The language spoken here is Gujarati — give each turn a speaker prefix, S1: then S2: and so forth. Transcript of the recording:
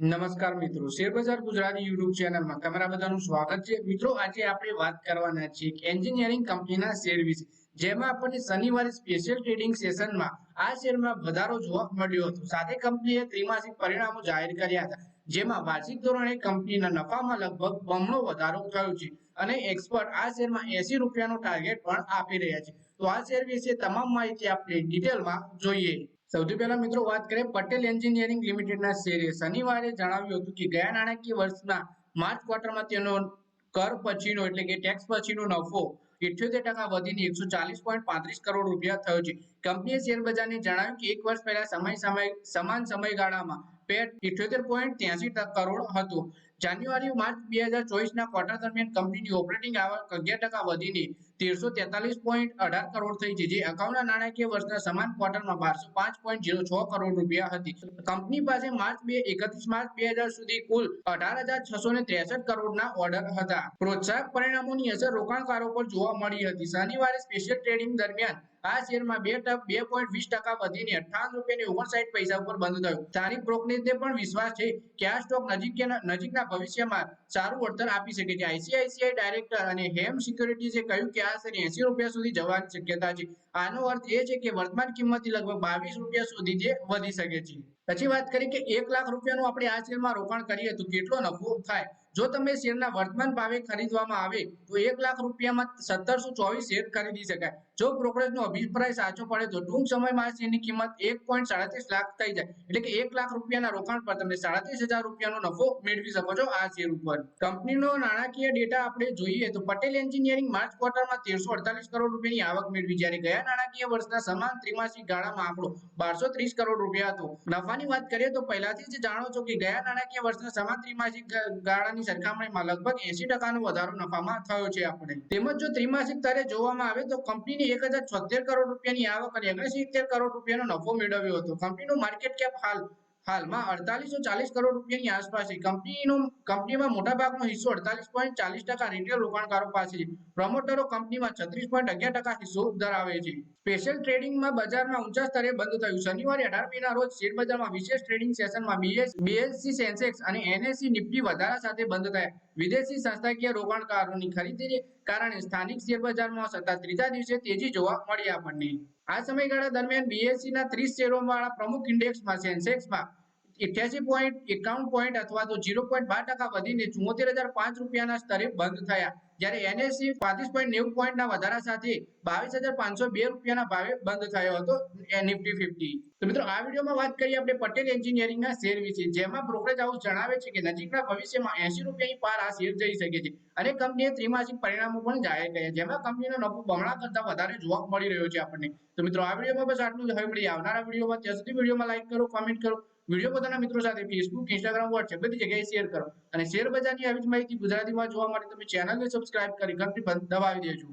S1: નમસ્કાર મિત્રો. શેરબજાર ગુજરાતી યુટ્યુબ ચેનલમાં તમારા બધાનું સ્વાગત છે. મિત્રો, આજે આપણે વાત કરવાના છીએ કે એન્જિનિયરિંગ કંપનીના શેર વિશે. જેમાં આપણને શનિવારે સ્પેશિયલ ટ્રેડિંગ સેશનમાં આ શેરમાં વધારો જોવા મળ્યો હતો. સાથે કંપનીએ ત્રિમાસિક પરિણામો જાહેર કર્યા હતા. જેમાં વાર્ષિક ધોરણે કંપનીના નફામાં લગભગ બમણો વધારો થયો છે અને એક્સપર્ટ આ શેરમાં એસી રૂપિયાનો ટાર્ગેટ પણ આપી રહ્યા છે. તો આ શેર વિશે તમામ માહિતી આપણે ડિટેલમાં જોઈએ. સૌથી પહેલા મિત્રો વાત કરીએ પટેલ એન્જિનિયરિંગ લિમિટેડના શેરે. શનિવારે જણાવ્યું હતું કે ગયા નાણાકીય વર્ષના માર્ચ ક્વાર્ટરમાં તેનો કર પછીનો એટલે કે ટેક્સ પછીનો નફો ઇઠ્યોતેર ટકા વધીને એકસો ચાલીસ પોઈન્ટ પાંત્રીસ કરોડ રૂપિયા થયો છે. કંપનીએ શેર બજારને જણાવ્યું કે એક વર્ષ પહેલા સમય સમય સમાન સમયગાળામાં પેટ ઇઠ્યોતેર પોઈન્ટ ત્યાસી કરોડ હતું. જાન્યુઆરી માર્ચ બે હજાર ચોવીસના ક્વાર્ટર દરમિયાન કંપનીની ઓપરેટિંગ આવક અગિયાર ટકા વધીને તેરસો તેતાલીસ પોઈન્ટ અઢાર કરોડ થઈ છે. જે અગાઉના નાણાકીય વર્ષના સમાન ક્વાર્ટરમાં બારસો પાંચ પોઈન્ટ ઝીરો છ કરોડ રૂપિયા હતી. કંપની પાસે માર્ચ બે, એકત્રીસ માર્ચ બે હજાર સુધી કુલ અઢાર હજાર છસો ને ત્રેસઠ કરોડના ઓર્ડર હતા. પ્રોત્સાહક પરિણામોની અસર રોકાણકારો પર જોવા મળી હતી. શનિવારે સ્પેશિયલ ટ્રેડિંગ દરમિયાન આ શેરમાં બે ટક, બે પોઈન્ટ વીસ ટકા વધીને અઠાવન રૂપિયાની ઓગણસાઠ પૈસા ઉપર બંધ થયું. સ્થાનિક બ્રોકરેજને પણ વિશ્વાસ છે. કે આ સ્ટોક નજીક નજીકના ભવિષ્યમાં સારું વળતર આપી શકે છે. આઈસીઆઈસીઆઈ ડાયરેક્ટર અને હેમ સિક્યોરિટીઝે કહ્યું કે આ શેર એસી રૂપિયા સુધી જવાની શક્યતા છે. આનો અર્થ એ છે કે વર્તમાન કિંમતથી લગભગ બાવીસ રૂપિયા સુધી જે વધી શકે છે. પછી વાત કરી કે એક લાખ રૂપિયાનું આપણે આ શેરમાં રોકાણ કરીએ તો કેટલો નફો થાય? જો તમે શેરના વર્તમાન ભાવે ખરીદવામાં આવે, તો એક લાખ રૂપિયામાં સત્તરસો ચોવીસ શેર ખરીદી શકાય. જો બ્રોકરેજનો અભિપ્રાય સાચો પડે તો ટૂંક સમયમાં શેરની કિંમત એક લાખ થઈ જાય. એટલે કે એક લાખ રૂપિયાના રોકાણ પર તમે સાડત્રીસ રૂપિયાનો નફો મેળવી શકો છો આ શેર ઉપર. કંપનીનો નાણાકીય ડેટા આપણે જોઈએ તો પટેલ એન્જિનિયરિંગ માર્ચ ક્વાર્ટરમાં તેરસો અડતાલીસ કરોડ રૂપિયાની આવક મેળવી. જ્યારે ગયા નાણાકીય વર્ષના સમાન ત્રિમાસિક ગાળામાં આંકડો બારસો ત્રીસ કરોડ રૂપિયા હતો. નફાની વાત કરીએ તો પહેલાથી જ જાણો છો કે ગયા નાણાકીય વર્ષના સમાન ત્રિમાસિક ગાળાની સરખામણીમાં લગભગ એસી ટકાનો વધારો નફામાં થયો છે આપણે. તેમજ જો ત્રિમાસિક સ્તરે જોવામાં આવે તો કંપનીની એક હજાર કરોડ રૂપિયાની આવક અને ઓગણસિત્તેર કરોડ રૂપિયાનો નફો મેળવ્યો હતો. કંપનીનું માર્કેટ કેપ હાલ હાલમાં અડતાલીસો ચાલીસ કરોડ રૂપિયાની આસપાસ છે. કંપનીનો, કંપનીમાં મોટા ભાગનો હિસ્સો અડતાલીસ પોઈન્ટ ચાલીસ ટકા રિટેલ રોકાણકારો પાસે છે. પ્રમોટરો કંપનીમાં છત્રીસ પોઈન્ટ અગિયાર ટકા હિસ્સો ધરાવે છે. સ્પેશિયલ ટ્રેડિંગમાં બજારમાં ઊંચા સ્તરે બંધ થયું. શનિવારે અઢાર મેના રોજ શેર બજારમાં વિશેષ ટ્રેડિંગ સેશનમાં બીએસ બીએસસી સેન્સેક્સ અને એનએસસી નિફ્ટી વધારા સાથે બંધ થયા. વિદેશી સંસ્થાકીય રોકાણકારોની ખરીદીને કારણે સ્થાનિક શેર બજારમાં સતત ત્રીજા દિવસે તેજી જોવા મળી આપણને. આ સમયગાળા દરમિયાન બીએસસી ના ત્રીસ શેરોવાળા પ્રમુખ ઇન્ડેક્સમાં સેન્સેક્સમાં ઇઠ્યાસી પોઈન્ટ એકાવન પોઈન્ટ અથવા તો ઝીરો પોઈન્ટ બાર ટકા વધીને ચુમ્મોતેર હજાર પાંચ રૂપિયાના સ્તરે બંધ થયા. જ્યારે એનએસસી પાંત્રીસ પોઈન્ટ નેવું પોઈન્ટના વધારા સાથે બાવીસ હજાર પાંચસો બે રૂપિયાના ભાવે બંધ થયો હતો નિફ્ટી ફિફ્ટી તો મિત્રો, આ વિડીયોમાં વાત કરીએ આપણે પટેલ એન્જિનિયરિંગના શેર વિશે, જેમાં બ્રોકરેજ હાઉસ જણાવે છે કે નજીકના ભવિષ્યમાં એસી રૂપિયાની પાર આ શેર જઈ શકે છે અને કંપનીએ ત્રિમાસિક પરિણામો પણ જાહેર કર્યા જેમાં કંપનીનો નફો બમણા કરતા વધારે જોવા મળી રહ્યો છે આપણને. તો મિત્રો, આ વિડીયોમાં બસ આટલું જ. હવે મળી આવનારા વિડીયોમાં. ત્યાં સુધી વિડીયોમાં લાઈક કરો કોમેન્ટ કરો. વીડિયો પોતાના મિત્રો સાથે ફેસબુક ઇન્સ્ટાગ્રામ વોટ્સએપ બધી જગ્યાએ શેર કરો. અને શેર બજારની આવી જ માહિતી ગુજરાતીમાં જોવા માટે તમે ચેનલને સબસ્ક્રાઇબ કરી ઘંટી દબાવી દેજો.